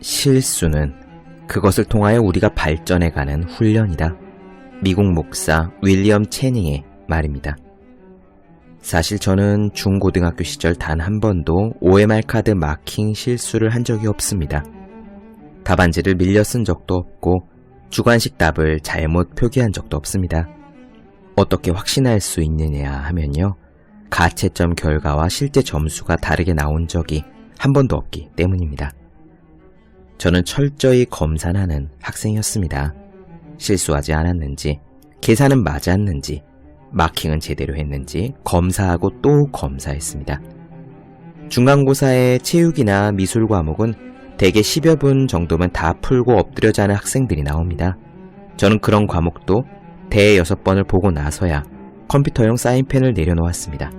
실수는 그것을 통하여 우리가 발전해가는 훈련이다. 미국 목사 윌리엄 체닝의 말입니다. 사실 저는 중고등학교 시절 단 한 번도 OMR 카드 마킹 실수를 한 적이 없습니다. 답안지를 밀려 쓴 적도 없고 주관식 답을 잘못 표기한 적도 없습니다. 어떻게 확신할 수 있느냐 하면요. 가채점 결과와 실제 점수가 다르게 나온 적이 한 번도 없기 때문입니다. 저는 철저히 검산하는 학생이었습니다. 실수하지 않았는지, 계산은 맞았는지, 마킹은 제대로 했는지 검사하고 또 검사했습니다. 중간고사의 체육이나 미술 과목은 대개 10여 분 정도면 다 풀고 엎드려 자는 학생들이 나옵니다. 저는 그런 과목도 대 6번을 보고 나서야 컴퓨터용 사인펜을 내려놓았습니다.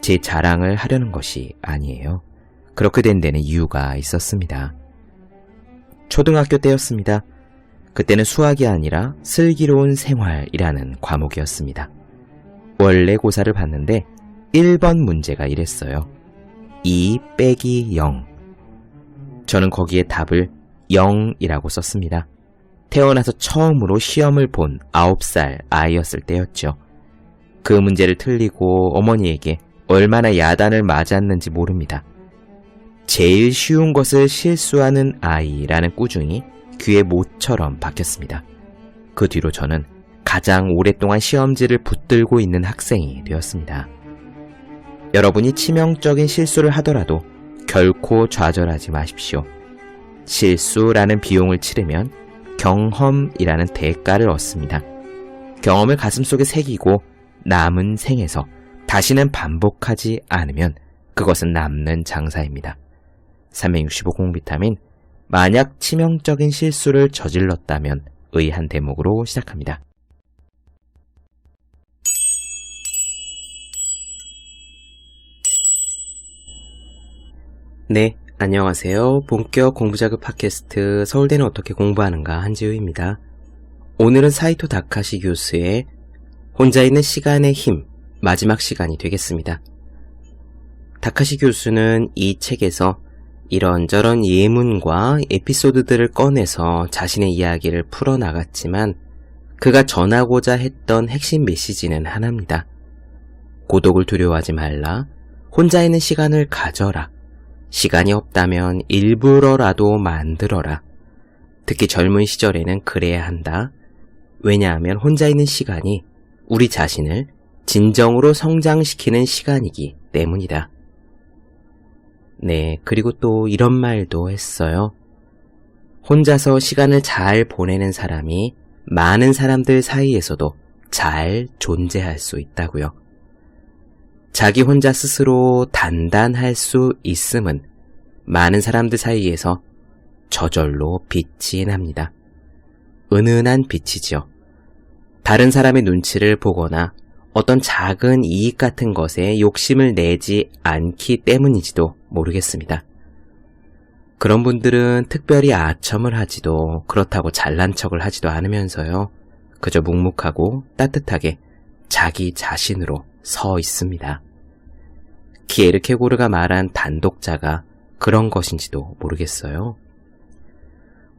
제 자랑을 하려는 것이 아니에요. 그렇게 된 데는 이유가 있었습니다. 초등학교 때였습니다. 그때는 수학이 아니라 슬기로운 생활이라는 과목이었습니다. 원래 고사를 봤는데 1번 문제가 이랬어요. 2 빼기 0. 저는 거기에 답을 0이라고 썼습니다. 태어나서 처음으로 시험을 본 9살 아이였을 때였죠. 그 문제를 틀리고 어머니에게 얼마나 야단을 맞았는지 모릅니다. 제일 쉬운 것을 실수하는 아이라는 꾸중이 귀에 못처럼 박혔습니다. 그 뒤로 저는 가장 오랫동안 시험지를 붙들고 있는 학생이 되었습니다. 여러분이 치명적인 실수를 하더라도 결코 좌절하지 마십시오. 실수라는 비용을 치르면 경험이라는 대가를 얻습니다. 경험을 가슴속에 새기고 남은 생에서 다시는 반복하지 않으면 그것은 남는 장사입니다. 365 공비타민 만약 치명적인 실수를 저질렀다면 의한 대목으로 시작합니다. 네, 안녕하세요. 본격 공부자극 팟캐스트 서울대는 어떻게 공부하는가 한지우입니다. 오늘은 사이토 다카시 교수의 혼자 있는 시간의 힘 마지막 시간이 되겠습니다. 다카시 교수는 이 책에서 이런저런 예문과 에피소드들을 꺼내서 자신의 이야기를 풀어나갔지만 그가 전하고자 했던 핵심 메시지는 하나입니다. 고독을 두려워하지 말라. 혼자 있는 시간을 가져라. 시간이 없다면 일부러라도 만들어라. 특히 젊은 시절에는 그래야 한다. 왜냐하면 혼자 있는 시간이 우리 자신을 진정으로 성장시키는 시간이기 때문이다. 네, 그리고 또 이런 말도 했어요. 혼자서 시간을 잘 보내는 사람이 많은 사람들 사이에서도 잘 존재할 수 있다고요. 자기 혼자 스스로 단단할 수 있음은 많은 사람들 사이에서 저절로 빛이 납니다. 은은한 빛이지요. 다른 사람의 눈치를 보거나 어떤 작은 이익 같은 것에 욕심을 내지 않기 때문인지도 모르겠습니다. 그런 분들은 특별히 아첨을 하지도 그렇다고 잘난 척을 하지도 않으면서요. 그저 묵묵하고 따뜻하게 자기 자신으로 서 있습니다. 키에르케고르가 말한 단독자가 그런 것인지도 모르겠어요.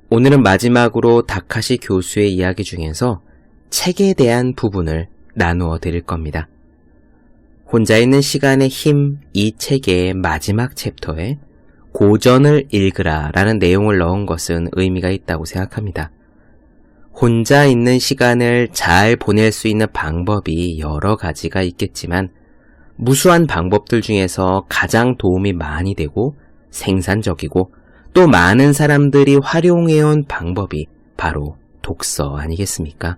오늘은 마지막으로 다카시 교수의 이야기 중에서 책에 대한 부분을 나누어 드릴 겁니다. 혼자 있는 시간의 힘 이 책의 마지막 챕터에 고전을 읽으라 라는 내용을 넣은 것은 의미가 있다고 생각합니다. 혼자 있는 시간을 잘 보낼 수 있는 방법이 여러 가지가 있겠지만 무수한 방법들 중에서 가장 도움이 많이 되고 생산적이고 또 많은 사람들이 활용해온 방법이 바로 독서 아니겠습니까?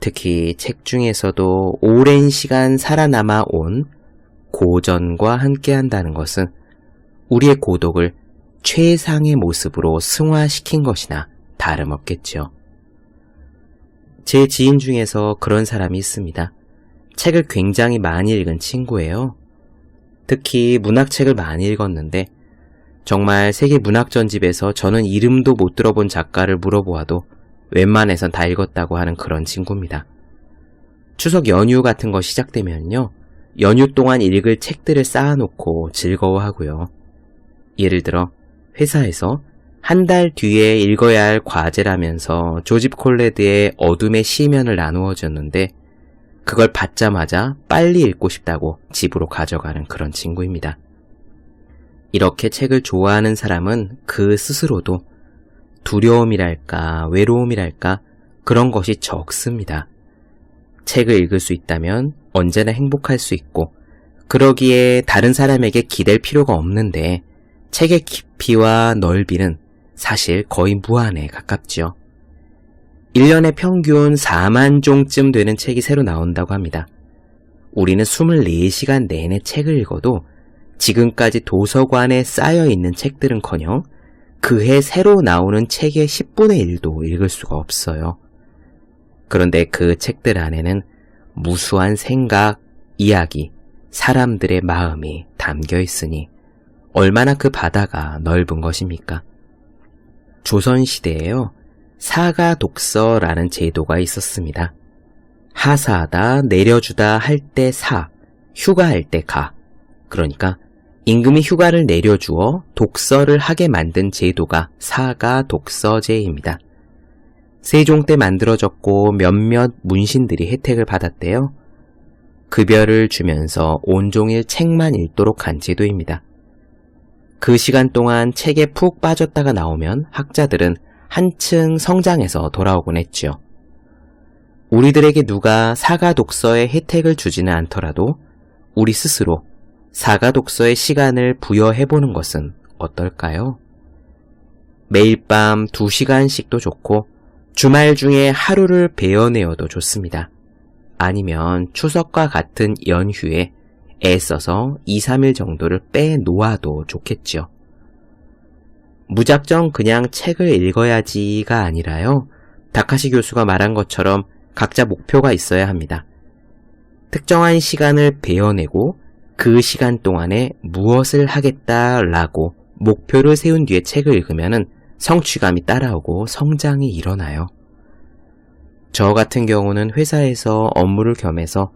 특히 책 중에서도 오랜 시간 살아남아 온 고전과 함께 한다는 것은 우리의 고독을 최상의 모습으로 승화시킨 것이나 다름없겠죠. 제 지인 중에서 그런 사람이 있습니다. 책을 굉장히 많이 읽은 친구예요. 특히 문학책을 많이 읽었는데 정말 세계 문학 전집에서 저는 이름도 못 들어본 작가를 물어보아도 웬만해선 다 읽었다고 하는 그런 친구입니다. 추석 연휴 같은 거 시작되면요. 연휴 동안 읽을 책들을 쌓아놓고 즐거워하고요. 예를 들어 회사에서 한 달 뒤에 읽어야 할 과제라면서 조집 콜레드의 어둠의 시면을 나누어 줬는데 그걸 받자마자 빨리 읽고 싶다고 집으로 가져가는 그런 친구입니다. 이렇게 책을 좋아하는 사람은 그 스스로도 두려움이랄까 외로움이랄까 그런 것이 적습니다. 책을 읽을 수 있다면 언제나 행복할 수 있고 그러기에 다른 사람에게 기댈 필요가 없는데 책의 깊이와 넓이는 사실 거의 무한에 가깝죠. 1년에 평균 4만 종쯤 되는 책이 새로 나온다고 합니다. 우리는 24시간 내내 책을 읽어도 지금까지 도서관에 쌓여 있는 책들은커녕 그해 새로 나오는 책의 10분의 1도 읽을 수가 없어요. 그런데 그 책들 안에는 무수한 생각, 이야기, 사람들의 마음이 담겨 있으니 얼마나 그 바다가 넓은 것입니까? 조선시대에요. 사가 독서라는 제도가 있었습니다. 하사하다, 내려주다 할 때 사, 휴가할 때 가. 그러니까 임금이 휴가를 내려주어 독서를 하게 만든 제도가 사가 독서제입니다. 세종 때 만들어졌고 몇몇 문신들이 혜택을 받았대요. 급여를 주면서 온종일 책만 읽도록 한 제도입니다. 그 시간 동안 책에 푹 빠졌다가 나오면 학자들은 한층 성장해서 돌아오곤 했죠. 우리들에게 누가 사가 독서의 혜택을 주지는 않더라도 우리 스스로 사가 독서의 시간을 부여해보는 것은 어떨까요? 매일 밤 2시간씩도 좋고 주말 중에 하루를 베어내어도 좋습니다. 아니면 추석과 같은 연휴에 애써서 2, 3일 정도를 빼놓아도 좋겠죠. 무작정 그냥 책을 읽어야지가 아니라요. 다카시 교수가 말한 것처럼 각자 목표가 있어야 합니다. 특정한 시간을 베어내고 그 시간 동안에 무엇을 하겠다라고 목표를 세운 뒤에 책을 읽으면 성취감이 따라오고 성장이 일어나요. 저 같은 경우는 회사에서 업무를 겸해서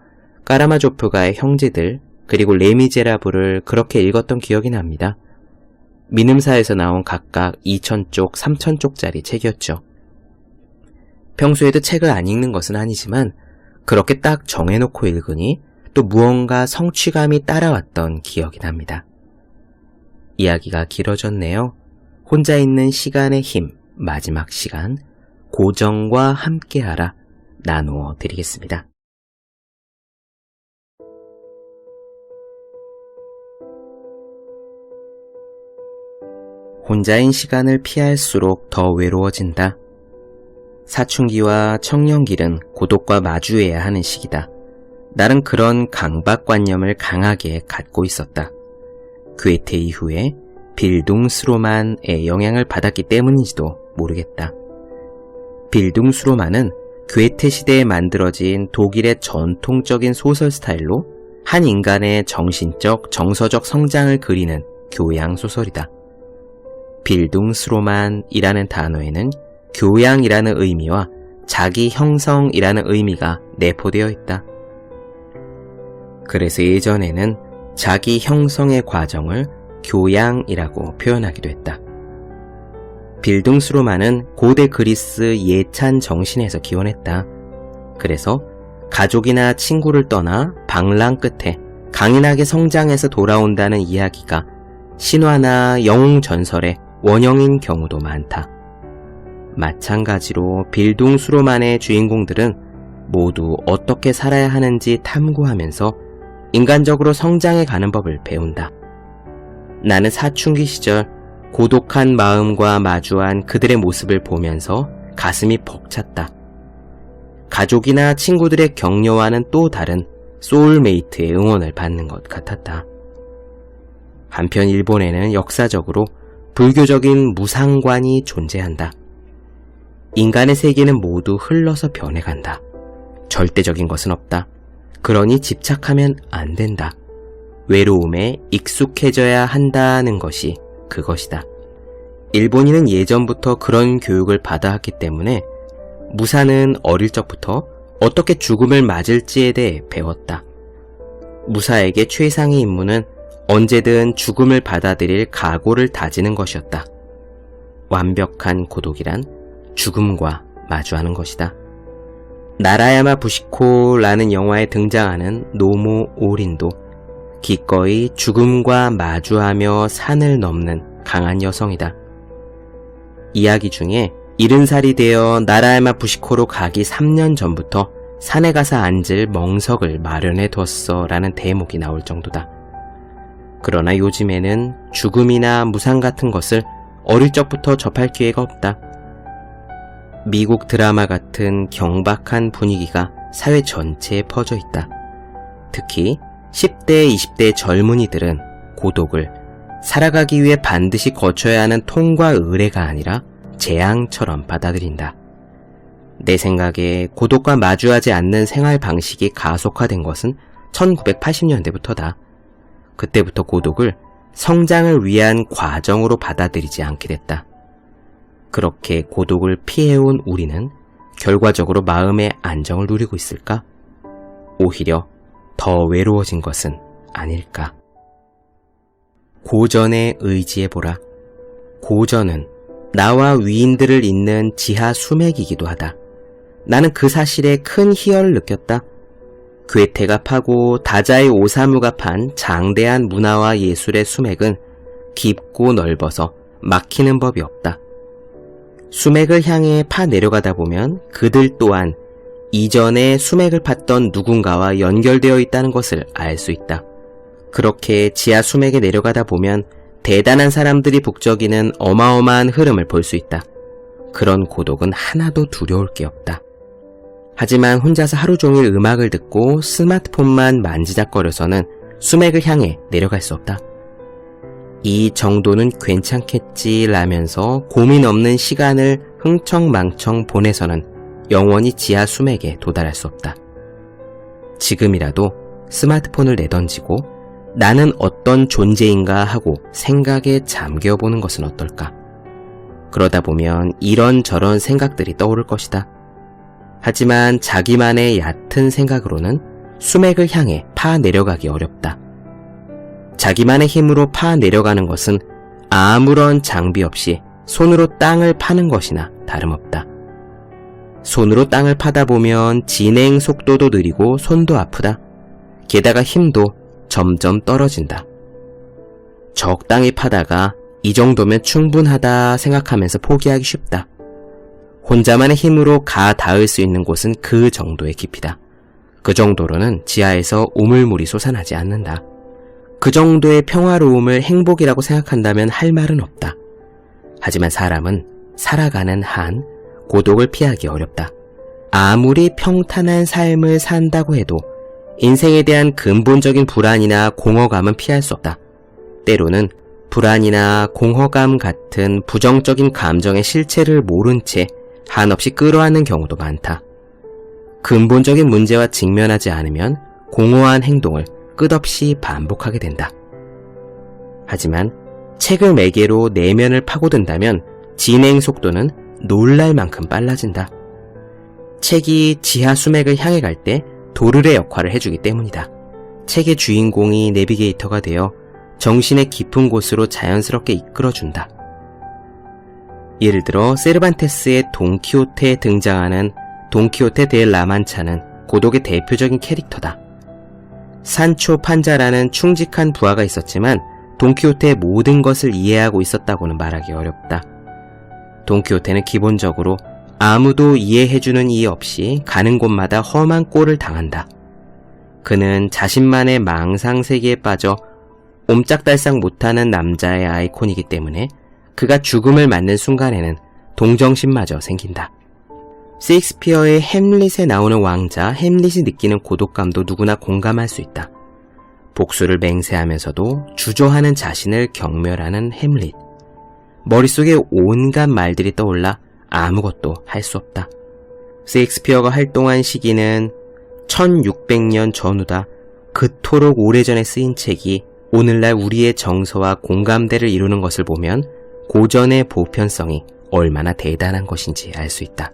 까라마조프가의 형제들 그리고 레미제라블을 그렇게 읽었던 기억이 납니다. 민음사에서 나온 각각 2,000쪽, 3,000쪽짜리 책이었죠. 평소에도 책을 안 읽는 것은 아니지만 그렇게 딱 정해놓고 읽으니 또 무언가 성취감이 따라왔던 기억이 납니다. 이야기가 길어졌네요. 혼자 있는 시간의 힘, 마지막 시간, 고정과 함께하라 나누어 드리겠습니다. 혼자인 시간을 피할수록 더 외로워진다. 사춘기와 청년기는 고독과 마주해야 하는 시기다. 나는 그런 강박관념을 강하게 갖고 있었다. 괴테 이후에 빌둥스로만의 영향을 받았기 때문인지도 모르겠다. 빌둥스로만은 괴테 시대에 만들어진 독일의 전통적인 소설 스타일로 한 인간의 정신적, 정서적 성장을 그리는 교양 소설이다. 빌둥스로만이라는 단어에는 교양이라는 의미와 자기 형성이라는 의미가 내포되어 있다. 그래서 예전에는 자기 형성의 과정을 교양이라고 표현하기도 했다. 빌둥스로만은 고대 그리스 예찬 정신에서 기원했다. 그래서 가족이나 친구를 떠나 방랑 끝에 강인하게 성장해서 돌아온다는 이야기가 신화나 영웅 전설의 원형인 경우도 많다. 마찬가지로 빌둥스로만의 주인공들은 모두 어떻게 살아야 하는지 탐구하면서 인간적으로 성장해 가는 법을 배운다. 나는 사춘기 시절 고독한 마음과 마주한 그들의 모습을 보면서 가슴이 벅찼다. 가족이나 친구들의 격려와는 또 다른 소울메이트의 응원을 받는 것 같았다. 한편 일본에는 역사적으로 불교적인 무상관이 존재한다. 인간의 세계는 모두 흘러서 변해간다. 절대적인 것은 없다. 그러니 집착하면 안 된다. 외로움에 익숙해져야 한다는 것이 그것이다. 일본인은 예전부터 그런 교육을 받아왔기 때문에 무사는 어릴 적부터 어떻게 죽음을 맞을지에 대해 배웠다. 무사에게 최상의 임무는 언제든 죽음을 받아들일 각오를 다지는 것이었다. 완벽한 고독이란 죽음과 마주하는 것이다. 나라야마 부시코라는 영화에 등장하는 노모 오린도 기꺼이 죽음과 마주하며 산을 넘는 강한 여성이다. 이야기 중에 이른 살이 되어 나라야마 부시코로 가기 3년 전부터 산에 가서 앉을 멍석을 마련해 뒀어 라는 대목이 나올 정도다. 그러나 요즘에는 죽음이나 무상 같은 것을 어릴 적부터 접할 기회가 없다. 미국 드라마 같은 경박한 분위기가 사회 전체에 퍼져 있다. 특히 10대, 20대 젊은이들은 고독을 살아가기 위해 반드시 거쳐야 하는 통과 의례가 아니라 재앙처럼 받아들인다. 내 생각에 고독과 마주하지 않는 생활 방식이 가속화된 것은 1980년대부터다. 그때부터 고독을 성장을 위한 과정으로 받아들이지 않게 됐다. 그렇게 고독을 피해온 우리는 결과적으로 마음의 안정을 누리고 있을까? 오히려 더 외로워진 것은 아닐까? 고전에 의지해보라. 고전은 나와 위인들을 잇는 지하 수맥이기도 하다. 나는 그 사실에 큰 희열을 느꼈다. 괴테가 파고 다자의 오사무가 판 장대한 문화와 예술의 수맥은 깊고 넓어서 막히는 법이 없다. 수맥을 향해 파 내려가다 보면 그들 또한 이전에 수맥을 팠던 누군가와 연결되어 있다는 것을 알 수 있다. 그렇게 지하 수맥에 내려가다 보면 대단한 사람들이 북적이는 어마어마한 흐름을 볼 수 있다. 그런 고독은 하나도 두려울 게 없다. 하지만 혼자서 하루 종일 음악을 듣고 스마트폰만 만지작거려서는 수맥을 향해 내려갈 수 없다. 이 정도는 괜찮겠지 라면서 고민 없는 시간을 흥청망청 보내서는 영원히 지하 수맥에 도달할 수 없다. 지금이라도 스마트폰을 내던지고 나는 어떤 존재인가 하고 생각에 잠겨보는 것은 어떨까? 그러다 보면 이런저런 생각들이 떠오를 것이다. 하지만 자기만의 얕은 생각으로는 수맥을 향해 파 내려가기 어렵다. 자기만의 힘으로 파 내려가는 것은 아무런 장비 없이 손으로 땅을 파는 것이나 다름없다. 손으로 땅을 파다 보면 진행 속도도 느리고 손도 아프다. 게다가 힘도 점점 떨어진다. 적당히 파다가 이 정도면 충분하다 생각하면서 포기하기 쉽다. 혼자만의 힘으로 가 닿을 수 있는 곳은 그 정도의 깊이다. 그 정도로는 지하에서 우물물이 솟아나지 않는다. 그 정도의 평화로움을 행복이라고 생각한다면 할 말은 없다. 하지만 사람은 살아가는 한 고독을 피하기 어렵다. 아무리 평탄한 삶을 산다고 해도 인생에 대한 근본적인 불안이나 공허감은 피할 수 없다. 때로는 불안이나 공허감 같은 부정적인 감정의 실체를 모른 채 한없이 끌어안는 경우도 많다. 근본적인 문제와 직면하지 않으면 공허한 행동을 끝없이 반복하게 된다. 하지만 책을 매개로 내면을 파고든다면 진행 속도는 놀랄 만큼 빨라진다. 책이 지하 수맥을 향해 갈 때 도르의 역할을 해주기 때문이다. 책의 주인공이 내비게이터가 되어 정신의 깊은 곳으로 자연스럽게 이끌어준다. 예를 들어 세르반테스의 돈키호테에 등장하는 돈키호테 델 라만차는 고독의 대표적인 캐릭터다. 산초 판자라는 충직한 부하가 있었지만 돈키호테의 모든 것을 이해하고 있었다고는 말하기 어렵다. 돈키호테는 기본적으로 아무도 이해해주는 이해 없이 가는 곳마다 험한 꼴을 당한다. 그는 자신만의 망상 세계에 빠져 옴짝달싹 못하는 남자의 아이콘이기 때문에 그가 죽음을 맞는 순간에는 동정심마저 생긴다. 세익스피어의 햄릿에 나오는 왕자 햄릿이 느끼는 고독감도 누구나 공감할 수 있다. 복수를 맹세하면서도 주저하는 자신을 경멸하는 햄릿. 머릿속에 온갖 말들이 떠올라 아무것도 할 수 없다. 세익스피어가 활동한 시기는 1600년 전후다. 그토록 오래전에 쓰인 책이 오늘날 우리의 정서와 공감대를 이루는 것을 보면 고전의 보편성이 얼마나 대단한 것인지 알 수 있다.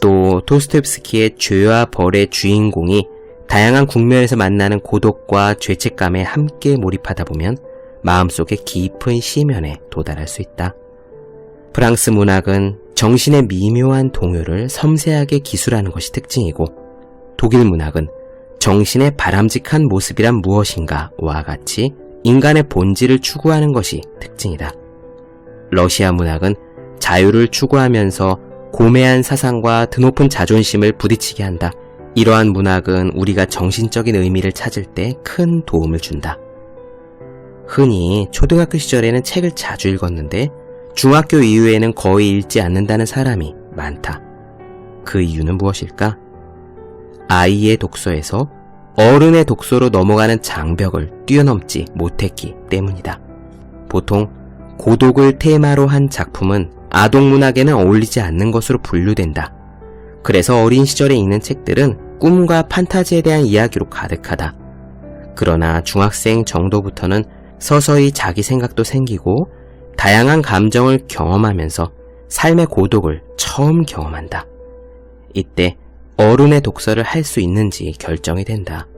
또 도스토옙스키의 죄와 벌의 주인공이 다양한 국면에서 만나는 고독과 죄책감에 함께 몰입하다 보면 마음속의 깊은 시면에 도달할 수 있다. 프랑스 문학은 정신의 미묘한 동요를 섬세하게 기술하는 것이 특징이고 독일 문학은 정신의 바람직한 모습이란 무엇인가와 같이 인간의 본질을 추구하는 것이 특징이다. 러시아 문학은 자유를 추구하면서 고매한 사상과 드높은 자존심을 부딪히게 한다. 이러한 문학은 우리가 정신적인 의미를 찾을 때 큰 도움을 준다. 흔히 초등학교 시절에는 책을 자주 읽었는데 중학교 이후에는 거의 읽지 않는다는 사람이 많다. 그 이유는 무엇일까? 아이의 독서에서 어른의 독서로 넘어가는 장벽을 뛰어넘지 못했기 때문이다. 보통 고독을 테마로 한 작품은 아동문학에는 어울리지 않는 것으로 분류된다. 그래서 어린 시절에 읽는 책들은 꿈과 판타지에 대한 이야기로 가득하다. 그러나 중학생 정도부터는 서서히 자기 생각도 생기고 다양한 감정을 경험하면서 삶의 고독을 처음 경험한다. 이때 어른의 독서를 할 수 있는지 결정이 된다.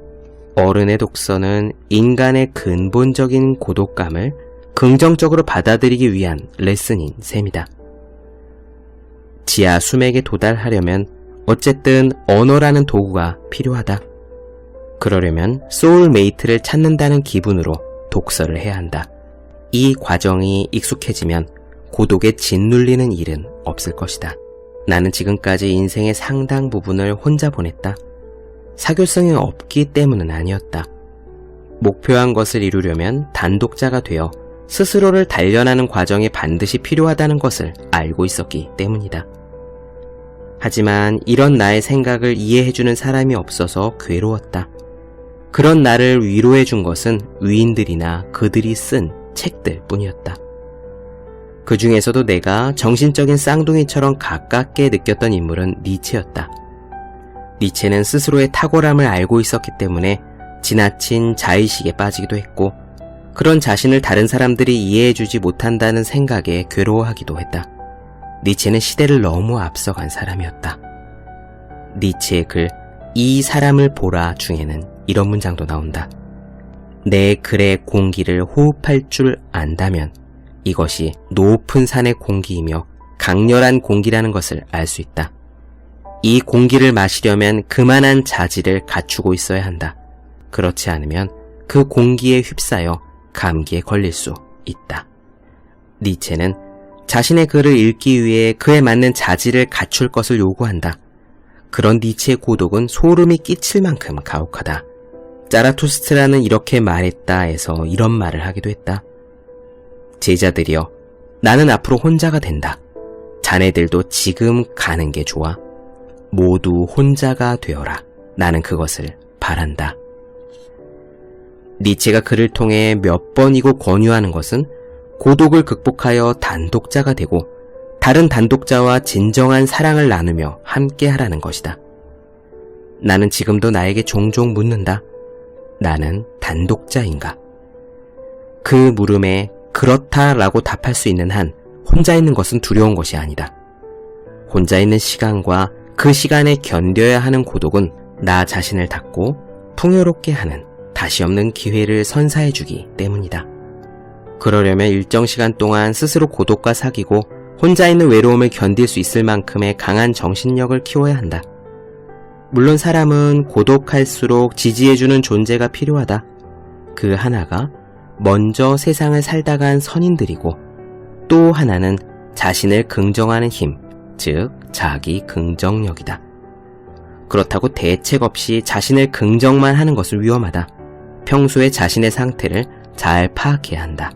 어른의 독서는 인간의 근본적인 고독감을 긍정적으로 받아들이기 위한 레슨인 셈이다. 지하 수맥에 도달하려면 어쨌든 언어라는 도구가 필요하다. 그러려면 소울메이트를 찾는다는 기분으로 독서를 해야 한다. 이 과정이 익숙해지면 고독에 짓눌리는 일은 없을 것이다. 나는 지금까지 인생의 상당 부분을 혼자 보냈다. 사교성이 없기 때문은 아니었다. 목표한 것을 이루려면 단독자가 되어 스스로를 단련하는 과정이 반드시 필요하다는 것을 알고 있었기 때문이다. 하지만 이런 나의 생각을 이해해주는 사람이 없어서 괴로웠다. 그런 나를 위로해준 것은 위인들이나 그들이 쓴 책들 뿐이었다. 그 중에서도 내가 정신적인 쌍둥이처럼 가깝게 느꼈던 인물은 니체였다. 니체는 스스로의 탁월함을 알고 있었기 때문에 지나친 자의식에 빠지기도 했고, 그런 자신을 다른 사람들이 이해해주지 못한다는 생각에 괴로워하기도 했다. 니체는 시대를 너무 앞서간 사람이었다. 니체의 글, 이 사람을 보라 중에는 이런 문장도 나온다. 내 글의 공기를 호흡할 줄 안다면 이것이 높은 산의 공기이며 강렬한 공기라는 것을 알 수 있다. 이 공기를 마시려면 그만한 자질을 갖추고 있어야 한다. 그렇지 않으면 그 공기에 휩싸여 감기에 걸릴 수 있다. 니체는 자신의 글을 읽기 위해 그에 맞는 자질을 갖출 것을 요구한다. 그런 니체의 고독은 소름이 끼칠 만큼 가혹하다. 자라투스트라는 이렇게 말했다 해서 이런 말을 하기도 했다. 제자들이여, 나는 앞으로 혼자가 된다. 자네들도 지금 가는 게 좋아. 모두 혼자가 되어라. 나는 그것을 바란다. 니체가 그를 통해 몇 번이고 권유하는 것은 고독을 극복하여 단독자가 되고 다른 단독자와 진정한 사랑을 나누며 함께 하라는 것이다. 나는 지금도 나에게 종종 묻는다. 나는 단독자인가? 그 물음에 그렇다라고 답할 수 있는 한 혼자 있는 것은 두려운 것이 아니다. 혼자 있는 시간과 그 시간에 견뎌야 하는 고독은 나 자신을 닫고 풍요롭게 하는 다시 없는 기회를 선사해주기 때문이다. 그러려면 일정 시간 동안 스스로 고독과 사귀고 혼자 있는 외로움을 견딜 수 있을 만큼의 강한 정신력을 키워야 한다. 물론 사람은 고독할수록 지지해주는 존재가 필요하다. 그 하나가 먼저 세상을 살다 간 선인들이고 또 하나는 자신을 긍정하는 힘, 즉 자기 긍정력이다. 그렇다고 대책 없이 자신을 긍정만 하는 것은 위험하다. 평소에 자신의 상태를 잘 파악해야 한다.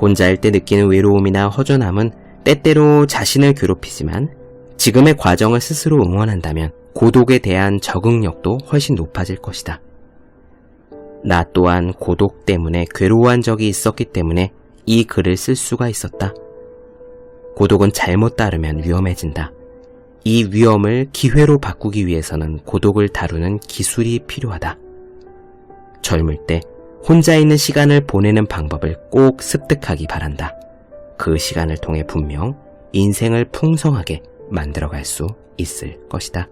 혼자일 때 느끼는 외로움이나 허전함은 때때로 자신을 괴롭히지만 지금의 과정을 스스로 응원한다면 고독에 대한 적응력도 훨씬 높아질 것이다. 나 또한 고독 때문에 괴로워한 적이 있었기 때문에 이 글을 쓸 수가 있었다. 고독은 잘못 따르면 위험해진다. 이 위험을 기회로 바꾸기 위해서는 고독을 다루는 기술이 필요하다. 젊을 때 혼자 있는 시간을 보내는 방법을 꼭 습득하기 바란다. 그 시간을 통해 분명 인생을 풍성하게 만들어갈 수 있을 것이다.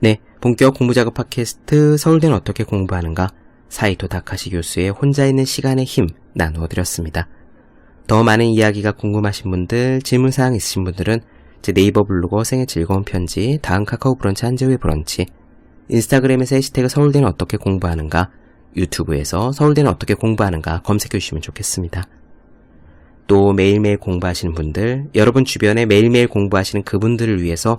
네, 본격 공부작업 팟캐스트 서울대는 어떻게 공부하는가 사이토 다카시 교수의 혼자 있는 시간의 힘 나누어 드렸습니다. 더 많은 이야기가 궁금하신 분들, 질문사항 있으신 분들은 제 네이버 블로그 생의 즐거운 편지, 다음 카카오 브런치 한재우의 브런치, 인스타그램에서 해시태그 서울대는 어떻게 공부하는가, 유튜브에서 서울대는 어떻게 공부하는가 검색해 주시면 좋겠습니다. 또 매일매일 공부하시는 분들, 여러분 주변에 매일매일 공부하시는 그분들을 위해서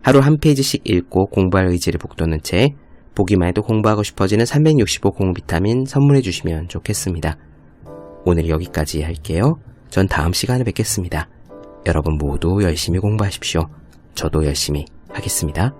하루 한 페이지씩 읽고 공부할 의지를 북돋는 책, 보기만 해도 공부하고 싶어지는 365 공부 비타민 선물해 주시면 좋겠습니다. 오늘 여기까지 할게요. 전 다음 시간에 뵙겠습니다. 여러분 모두 열심히 공부하십시오. 저도 열심히 하겠습니다.